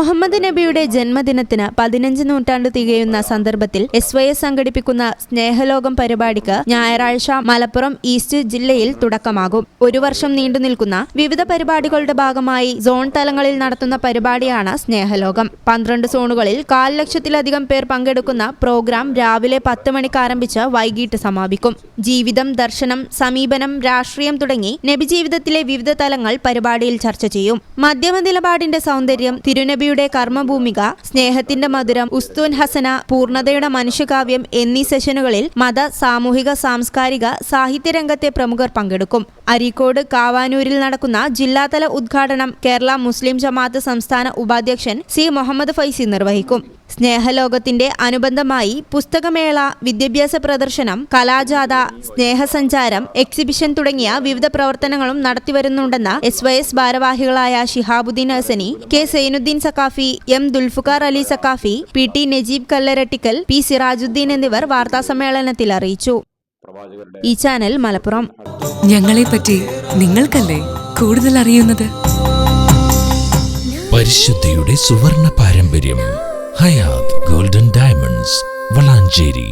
മുഹമ്മദ് നബിയുടെ ജന്മദിനത്തിന് പതിനഞ്ച് നൂറ്റാണ്ട് തികയുന്ന സന്ദർഭത്തിൽ എസ് വൈ എസ് സംഘടിപ്പിക്കുന്ന സ്നേഹലോകം പരിപാടിക്ക് ഞായറാഴ്ച മലപ്പുറം ഈസ്റ്റ് ജില്ലയിൽ തുടക്കമാകും. ഒരു വർഷം നീണ്ടു നിൽക്കുന്ന വിവിധ പരിപാടികളുടെ ഭാഗമായി സോൺ തലങ്ങളിൽ നടത്തുന്ന പരിപാടിയാണ് സ്നേഹലോകം. പന്ത്രണ്ട് സോണുകളിൽ കാൽ ലക്ഷത്തിലധികം പേർ പങ്കെടുക്കുന്ന പ്രോഗ്രാം രാവിലെ പത്ത് മണിക്ക് ആരംഭിച്ച് വൈകിട്ട് സമാപിക്കും. ജീവിതം ദർശനം സമീപനം രാഷ്ട്രീയം തുടങ്ങി നബി ജീവിതത്തിലെ വിവിധ തലങ്ങൾ പരിപാടിയിൽ ചർച്ച ചെയ്യും. മധ്യമ നിലപാടിന്റെ സൗന്ദര്യം തിരുനബിയുടെ കർമ്മഭൂമിക സ്നേഹത്തിന്റെ മധുരം ഉസ്തുൻ ഹസന പൂർണതയുടെ മനുഷ്യകാവ്യം എന്നീ സെഷനുകളിൽ മത സാമൂഹിക സാംസ്കാരിക സാഹിത്യരംഗത്തെ പ്രമുഖർ പങ്കെടുക്കും. അരീക്കോട് കാവാനൂരിൽ നടക്കുന്ന ജില്ലാതല ഉദ്ഘാടനം കേരള മുസ്ലിം ജമാഅത്ത് സംസ്ഥാന ഉപാധ്യക്ഷൻ സി മുഹമ്മദ് ഫൈസി നിർവഹിക്കും. സ്നേഹലോകത്തിന്റെ അനുബന്ധമായി പുസ്തകമേള വിദ്യാഭ്യാസ പ്രദർശനം കലാജാഥ സ്നേഹസഞ്ചാരം എക്സിബിഷൻ തുടങ്ങിയ വിവിധ പ്രവർത്തനങ്ങളും നടത്തിവരുന്നുണ്ടെന്ന് എസ് വൈ എസ് ഭാരവാഹികളായ Shihabuddin Hasani K Sainuddin Saqafi M Dulfuqar Ali Saqafi P T Najeeb Kallarattikkal P Sirajuddin എന്നിവർ വാർത്താസമ്മേളനത്തിൽ അറിയിച്ചു. ഈ ചാനൽ മലപ്പുറം. ഞങ്ങളെ പറ്റി നിങ്ങൾക്കല്ലേ കൂടുതൽ അറിയുന്നത്? പരിശുദ്ധിയുടെ സുവർണ പാരമ്പര്യം ഹയാത് ഗോൾഡൻ ഡയമണ്ട്സ് വളാഞ്ചേരി.